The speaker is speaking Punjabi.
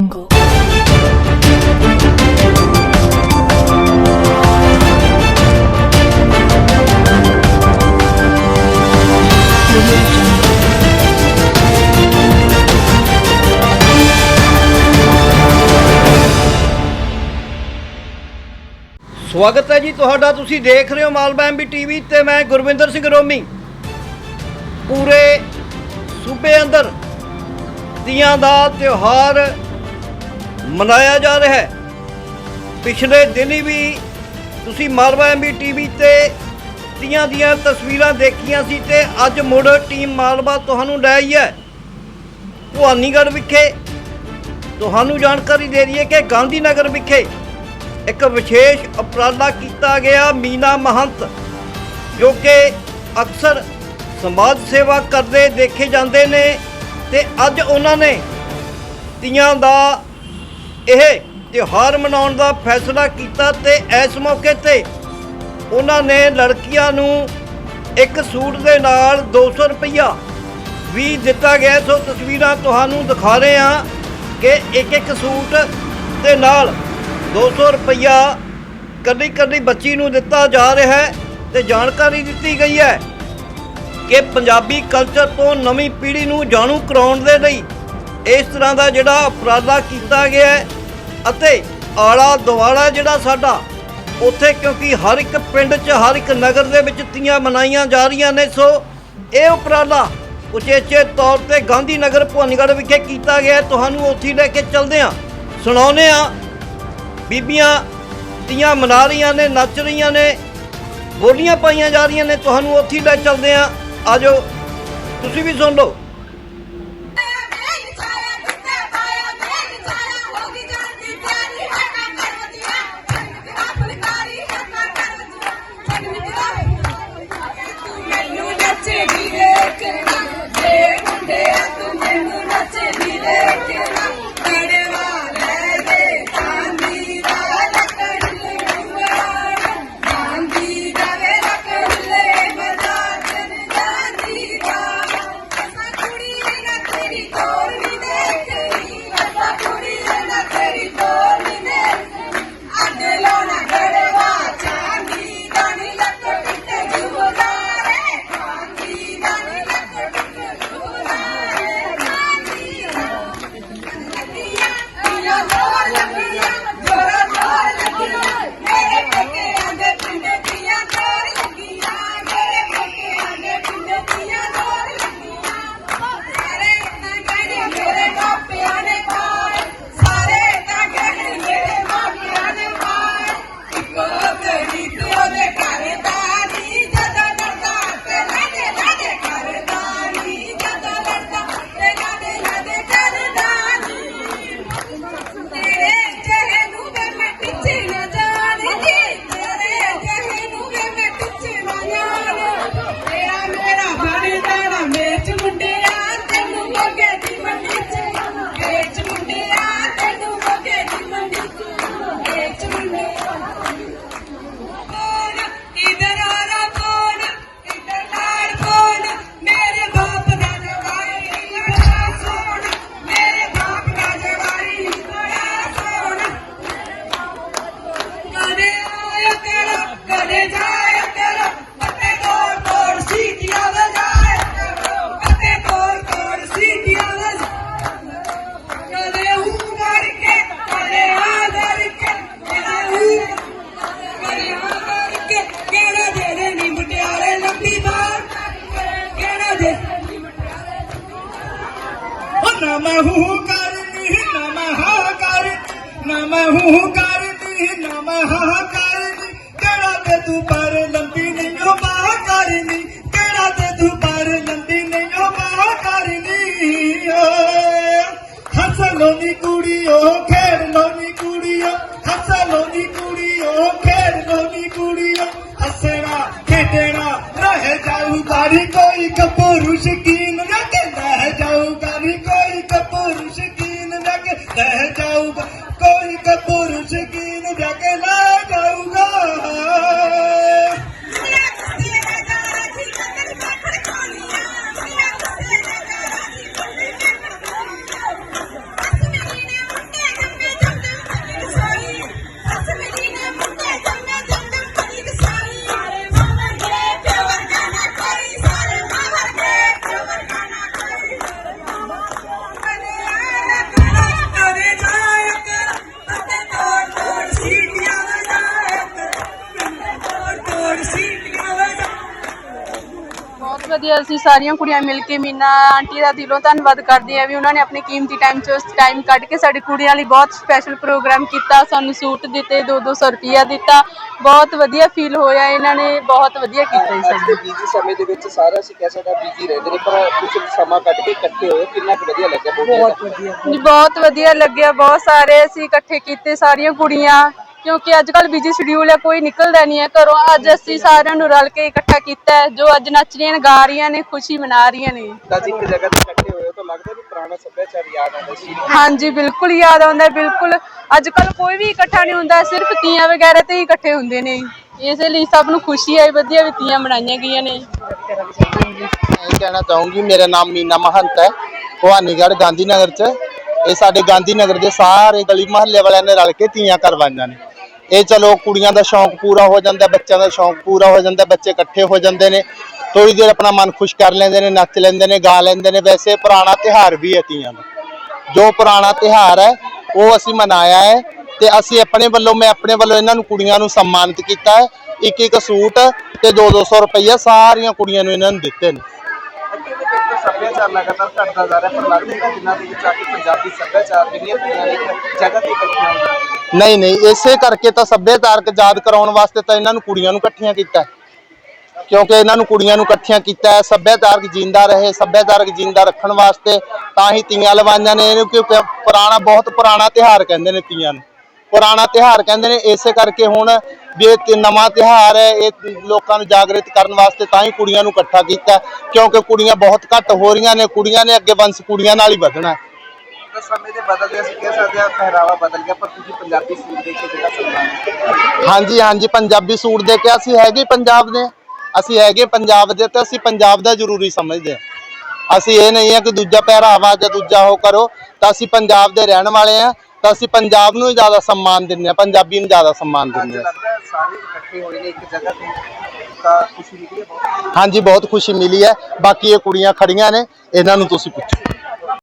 Jungle. ਸਵਾਗਤ ਹੈ ਜੀ ਤੁਹਾਡਾ, ਤੁਸੀਂ ਦੇਖ ਰਹੇ ਹੋ ਮਾਲਵਾ ਐਮਬੀ ਟੀਵੀ ਤੇ ਮੈਂ ਗੁਰਵਿੰਦਰ ਸਿੰਘ ਰੋਮੀ ਪੂਰੇ ਸੂਬੇ ਅੰਦਰ ਤੀਆਂ ਦਾ ਤਿਉਹਾਰ ਮਨਾਇਆ ਜਾ ਰਿਹਾ ਹੈ। ਪਿਛਲੇ ਦਿਨੀ ਵੀ ਤੁਸੀਂ ਮਾਲਵਾ ਐਮਬੀ ਟੀਵੀ ਤੇ ਤੀਆਂ ਦੀਆਂ ਤਸਵੀਰਾਂ ਦੇਖੀਆਂ ਸੀ ਤੇ ਅੱਜ ਮੁੜ ਟੀਮ ਮਾਲਵਾ ਤੁਹਾਨੂੰ ਲੈ ਆਈ ਹੈ। ਭਵਾਨੀਗੜ੍ਹ ਵਿਖੇ ਤੁਹਾਨੂੰ ਜਾਣਕਾਰੀ ਦੇ ਰਹੀ ਹੈ ਕਿ ਗਾਂਧੀ ਨਗਰ ਵਿਖੇ ਇੱਕ ਵਿਸ਼ੇਸ਼ ਉਪਰਾਲਾ ਕੀਤਾ ਗਿਆ ਮੀਨਾ ਮਹੰਤ, ਜੋ ਕਿ ਅਕਸਰ ਸਮਾਜ ਸੇਵਾ ਕਰਦੇ, ਦੇਖੇ ਜਾਂਦੇ ਨੇ ਤੇ ਅੱਜ ਉਹਨਾਂ ਨੇ ਤੀਆਂ ਦਾ ਇਹ ਤਿਉਹਾਰ ਮਨਾਉਣ ਦਾ ਫੈਸਲਾ ਕੀਤਾ ਤੇ ਇਸ ਮੌਕੇ ਤੇ ਉਹਨਾਂ ਨੇ ਲੜਕੀਆਂ ਨੂੰ ਇੱਕ ਸੂਟ ਦੇ ਨਾਲ 200 ਰੁਪਈਆ ਵੀ ਦਿੱਤਾ ਗਿਆ। ਸੋ ਤਸਵੀਰਾਂ ਤੁਹਾਨੂੰ ਦਿਖਾ ਰਹੇ ਹਾਂ ਕਿ ਇੱਕ ਇੱਕ ਸੂਟ ਦੇ ਨਾਲ 200 ਰੁਪਈਆ ਕੱਲੀ ਕੱਲੀ ਬੱਚੀ ਨੂੰ ਦਿੱਤਾ ਜਾ ਰਿਹਾ ਹੈ ਤੇ ਜਾਣਕਾਰੀ ਦਿੱਤੀ ਗਈ ਹੈ ਕਿ ਪੰਜਾਬੀ ਕਲਚਰ ਤੋਂ ਨਵੀਂ ਪੀੜ੍ਹੀ ਨੂੰ ਜਾਣੂ ਕਰਾਉਣ ਦੇ ਲਈ ਇਸ ਤਰ੍ਹਾਂ ਦਾ ਜਿਹੜਾ ਉਪਰਾਲਾ ਕੀਤਾ ਗਿਆ ਹੈ ਅਤੇ ਆਲਾ ਦੁਆਲਾ ਜਿਹੜਾ ਸਾਡਾ ਉੱਥੇ ਕਿਉਂਕਿ ਹਰ ਇੱਕ ਪਿੰਡ 'ਚ, ਹਰ ਇੱਕ ਨਗਰ ਦੇ ਵਿੱਚ ਤੀਆਂ ਮਨਾਈਆਂ ਜਾ ਰਹੀਆਂ ਨੇ, ਸੋ ਇਹ ਉਪਰਾਲਾ ਉਚੇਚੇ ਤੌਰ ਤੇ ਗਾਂਧੀ ਨਗਰ ਭਵਾਨੀਗੜ੍ਹ ਵਿਖੇ ਕੀਤਾ ਗਿਆ ਤੁਹਾਨੂੰ ਉੱਥੇ ਲੈ ਕੇ ਚੱਲਦੇ ਹਾਂ। ਸੁਣਾਉਂਦੇ ਹਾਂ। ਬੀਬੀਆਂ ਤੀਆਂ ਮਨਾ ਰਹੀਆਂ ਨੇ, ਨੱਚ ਰਹੀਆਂ ਨੇ, ਬੋਲੀਆਂ ਪਾਈਆਂ ਜਾ ਰਹੀਆਂ ਨੇ। ਤੁਹਾਨੂੰ ਉੱਥੇ ਲੈ ਚੱਲਦੇ ਹਾਂ। ਆਜੋ ਤੁਸੀਂ ਵੀ ਸੁਣ ਲਓ। ਉਹ ਨਾ ਮੈਂ ਹੂੰ ਕਰਨੀ ਨਾ ਮੈਂ ਹਾਂ ਕਰ ਨਾ ਮੈਂ ਹੂੰ ਕਰਨੀ ਨਾ ਮੈਂ ਹਾਂ ਕਰਨੀ ਕਿਹੜਾ ਤੇ ਤੂੰ ਪਰ ਲੰਬੀ ਨਹੀਂ ਬਾਹ ਕਰਨੀ ਕਿਹੜਾ ਤੇ ਤੂੰ ਪਰ ਲੰਬੀ ਨਹੀਂ ਬਾਹ ਕਰਨੀ ਓਏ ਹੱਸ ਲੋਨੀ ਕੁੜੀਓ ਖੇਡ ਲੋਨੀ ਕੁੜੀਓ ਹੱਸ ਲੋਨੀ ਕੁੜੀਓ ਖੇਡ ਲੋਨੀ ਕੁੜੀਓ ਹੱਸਣਾ ਵਧੀਆ ਅਸੀਂ ਸਾਰੀਆਂ ਕੁੜੀਆਂ ਮਿਲ ਕੇ ਮੀਨਾ ਆਂਟੀ ਦਾ ਦਿਲੋਂ ਧੰਨਵਾਦ ਕਰਦੇ ਆ ਵੀ ਉਹਨਾਂ ਨੇ ਆਪਣੇ ਕੀਮਤੀ ਟਾਈਮ ਚੋਂ ਟਾਈਮ ਕੱਢ ਕੇ ਸਾਡੀ ਕੁੜੀਆਂ ਲਈ ਬਹੁਤ ਸਪੈਸ਼ਲ ਪ੍ਰੋਗਰਾਮ ਕੀਤਾ ਸਾਨੂੰ ਸੂਟ ਦਿੱਤੇ 2-200 ਰੁਪਿਆ ਦਿੱਤਾ। ਬਹੁਤ ਵਧੀਆ ਫੀਲ ਹੋਇਆ ਇਹਨਾਂ ਨੇ ਬਹੁਤ ਵਧੀਆ ਕੀਤਾ ਜੀ ਬੀਜੀ ਸਮੇਂ ਦੇ ਵਿੱਚ ਸਾਰਾ ਅਸੀਂ ਕਹਿ ਸਕਦੇ ਬੀਜੀ ਰਹਿੰਦੇ ਨੇ ਪਰ ਕੁਝ ਸਮਾਂ ਕੱਢ ਕੇ ਇਕੱਠੇ ਹੋਏ ਕਿੰਨਾ ਕੁ ਵਧੀਆ ਲੱਗਿਆ ਬਹੁਤ ਵਧੀਆ ਜੀ ਬਹੁਤ ਵਧੀਆ ਲੱਗਿਆ ਬਹੁਤ ਸਾਰੇ ਅਸੀਂ ਇਕੱਠੇ ਕੀਤੇ ਸਾਰੀਆਂ ਕੁੜੀਆਂ। ਕਿਉਂਕਿ ਅੱਜ ਕੱਲ ਬਿਜ਼ੀ ਸ਼ਡਿਊਲ ਹੈ ਕੋਈ ਨਿਕਲਦਾ ਨਹੀਂ ਹੈ ਘਰੋਂ। ਅੱਜ ਅਸੀਂ ਸਾਰਿਆਂ ਨੂੰ ਰਲ ਕੇ ਇਕੱਠਾ ਕੀਤਾ ਹੈ ਜੋ ਅੱਜ ਨੱਚ ਰਹੀਆਂ ਨੇ ਗਾ ਰਹੀਆਂ ਨੇ ਖੁਸ਼ੀ ਮਨਾ ਰਹੀਆਂ ਨੇ। ਤਾਂ ਅਸੀਂ ਇੱਕ ਜਗ੍ਹਾ ਤੇ ਇਕੱਠੇ ਹੋਏ ਹੋ ਤਾਂ ਲੱਗਦਾ ਵੀ ਪੁਰਾਣਾ ਸੱਭਿਆਚਾਰ ਯਾਦ ਆਉਂਦਾ ਸੀ। ਹਾਂਜੀ ਬਿਲਕੁਲ ਯਾਦ ਆਉਂਦਾ ਹੈ, ਬਿਲਕੁਲ। ਅੱਜ ਕੱਲ ਕੋਈ ਵੀ ਇਕੱਠਾ ਨਹੀਂ ਹੁੰਦਾ ਸਿਰਫ ਤੀਆਂ ਵਗੈਰਾ ਤੇ ਹੀ ਇਕੱਠੇ ਹੁੰਦੇ ਨੇ। ਇਸੇ ਲਈ ਸਭ ਨੂੰ ਖੁਸ਼ੀ ਹੈ ਵਧੀਆ ਵੀ ਤੀਆਂ ਮਨਾਈਆਂ ਗਈਆਂ ਨੇ। ਇਹ ਕਹਿਣਾ ਚਾਹੂੰਗੀ ਮੇਰਾ ਨਾਮ ਮੀਨਾ ਮਹੰਤ ਹੈ। ਭਵਾਨੀਗੜ੍ਹ ਗਾਂਧੀ ਨਗਰ ਚ। ਇਹ ਸਾਡੇ ਗਾਂਧੀ ਨਗਰ ਦੇ ਸਾਰੇ ਗਲੀ ਮਹੱਲੇ ਵਾਲਿਆਂ ਨੇ ਰਲ ਕੇ ਤੀਆਂ ਕਰਵਾਈਆਂ ਨੇ। ਇਹ ਚਲੋ ਕੁੜੀਆਂ ਦਾ ਸ਼ੌਂਕ ਪੂਰਾ ਹੋ ਜਾਂਦਾ, ਬੱਚਿਆਂ ਦਾ ਸ਼ੌਂਕ ਪੂਰਾ ਹੋ ਜਾਂਦਾ, ਬੱਚੇ ਇਕੱਠੇ ਹੋ ਜਾਂਦੇ ਨੇ। ਥੋੜੀ ਦੇਰ ਆਪਣਾ ਮਨ ਖੁਸ਼ ਕਰ ਲੈਂਦੇ ਨੇ, ਨੱਚ ਲੈਂਦੇ ਨੇ, ਗਾ ਲੈਂਦੇ ਨੇ। ਵੈਸੇ ਪੁਰਾਣਾ ਤਿਹਾਰ ਵੀ ਹੈ ਤੀਆਂ ਦਾ। ਜੋ ਪੁਰਾਣਾ ਤਿਹਾਰ ਹੈ, ਉਹ ਅਸੀਂ ਮਨਾਇਆ ਹੈ ਤੇ ਅਸੀਂ ਆਪਣੇ ਵੱਲੋਂ, ਮੈਂ ਆਪਣੇ ਵੱਲੋਂ ਇਹਨਾਂ ਨੂੰ ਕੁੜੀਆਂ ਨੂੰ ਸਨਮਾਨਿਤ ਕੀਤਾ ਹੈ। ਇੱਕ ਇੱਕ ਸੂਟ ਤੇ 2-200 ਰੁਪਈਆ ਸਾਰੀਆਂ ਕੁੜੀਆਂ ਨੂੰ ਇਹਨਾਂ ਨੂੰ ਦਿੱਤੇ ਨੇ। ਸੱਭਿਆਚਾਰ ਲਗਾਤਾਰ ਘਟਦਾ ਜਾ ਰਿਹਾ ਪਰ ਲੱਗਦਾ ਹੈ ਦਿਨਾਂ ਦੇ ਵਿੱਚ ਆ ਕੇ ਪੰਜਾਬੀ ਸੱਭਿਆਚਾਰ ਜਿਹੜੀਆਂ ਕੁੜੀਆਂ ਇੱਕ ਜਗ੍ਹਾ ਤੇ ਇਕੱਠੀਆਂ ਹੋਈਆਂ ਨਹੀਂ ਨਹੀਂ, ਇਸੇ ਕਰਕੇ ਤਾਂ ਸੱਭਿਆਚਾਰਕ ਯਾਦ ਕਰਾਉਣ ਵਾਸਤੇ ਤਾਂ ਇਹਨਾਂ ਨੂੰ ਕੁੜੀਆਂ ਨੂੰ ਇਕੱਠੀਆਂ ਕੀਤਾ। ਕਿਉਂਕਿ ਇਹਨਾਂ ਨੂੰ ਕੁੜੀਆਂ ਨੂੰ ਇਕੱਠੀਆਂ ਕੀਤਾ ਹੈ ਸੱਭਿਆਚਾਰਕ ਜਿੰਦਾ ਰਹੇ, ਸੱਭਿਆਚਾਰਕ ਜਿੰਦਾ ਰੱਖਣ ਵਾਸਤੇ ਤਾਂ ਹੀ ਤੀਆਂ ਲਵਾਈਆਂ ਨੇ, ਇਹਨੂੰ ਕਿਉਂਕਿ ਪੁਰਾਣਾ, ਬਹੁਤ ਪੁਰਾਣਾ ਤਿਹਾਰ ਕਹਿੰਦੇ ਨੇ ਤੀਆਂ ਨੂੰ। ਪੁਰਾਣਾ ਤਿਹਾਰ ਕਹਿੰਦੇ ਨੇ, ਇਸੇ ਕਰਕੇ ਹੁਣ ਵੀ ਇਹ ਤੇ ਨਵਾਂ ਤਿਹਾਰ ਹੈ ਇਹ ਲੋਕਾਂ ਨੂੰ ਜਾਗਰਿਤ ਕਰਨ ਵਾਸਤੇ ਤਾਂ ਹੀ ਕੁੜੀਆਂ ਨੂੰ ਇਕੱਠਾ ਕੀਤਾ। ਕਿਉਂਕਿ ਕੁੜੀਆਂ ਬਹੁਤ ਘੱਟ ਹੋ ਰਹੀਆਂ ਨੇ ਕੁੜੀਆਂ ਨੇ ਅੱਗੇ ਵੰਸ਼ ਕੁੜੀਆਂ ਨਾਲ ਹੀ ਵਧਣਾ ਹੈ। ਤਾਂ ਸਮੇਂ ਦੇ ਬਦਲਦੇ ਅਸੀਂ ਕਹਿ ਸਕਦੇ ਹਾਂ ਪਹਿਰਾਵਾ ਬਦਲ ਗਿਆ ਪਰ ਤੁਸੀਂ ਪੰਜਾਬੀ ਸੂਟ ਦੇ ਕੇ ਜਿਹੜਾ ਸਨਮਾਨ। ਹਾਂਜੀ ਹਾਂਜੀ ਪੰਜਾਬੀ ਸੂਟ ਦੇ ਕੇ ਅਸੀਂ ਹੈਗੇ ਪੰਜਾਬ ਦੇ ਅਸੀਂ ਹੈਗੇ ਪੰਜਾਬ ਦੇ ਤੇ ਅਸੀਂ ਪੰਜਾਬ ਦਾ ਜ਼ਰੂਰੀ ਸਮਝਦੇ ਹਾਂ ਅਸੀਂ ਇਹ ਨਹੀਂ ਹੈ ਕਿ ਦੂਜਾ ਪਹਿਰਾਵਾ ਜਾਂ ਦੂਜਾ ਉਹ ਕਰੋ ਤਾਂ ਅਸੀਂ ਪੰਜਾਬ ਦੇ ਰਹਿਣ ਵਾਲੇ ਆ ਤਾਂ ਅਸੀਂ ਪੰਜਾਬ ਨੂੰ ਹੀ ਜ਼ਿਆਦਾ ਸਨਮਾਨ ਦਿੰਦੇ ਹਾਂ ਪੰਜਾਬੀ ਨੂੰ ਜ਼ਿਆਦਾ ਸਨਮਾਨ ਦਿੰਦੇ ਹੈ ਸਾਰੇ ਇਕੱਠੇ ਹੋਏ ਨੇ ਇੱਕ ਜਗ੍ਹਾ ਤੇ, ਤਾਂ ਖੁਸ਼ੀ ਨਿਕਲੀ ਹੈ ਬਹੁਤ? ਹਾਂਜੀ, ਬਹੁਤ ਖੁਸ਼ੀ ਮਿਲੀ ਹੈ। ਬਾਕੀ ਇਹ ਕੁੜੀਆਂ ਖੜੀਆਂ ਨੇ, ਇਹਨਾਂ ਨੂੰ ਤੁਸੀਂ ਪੁੱਛੋ।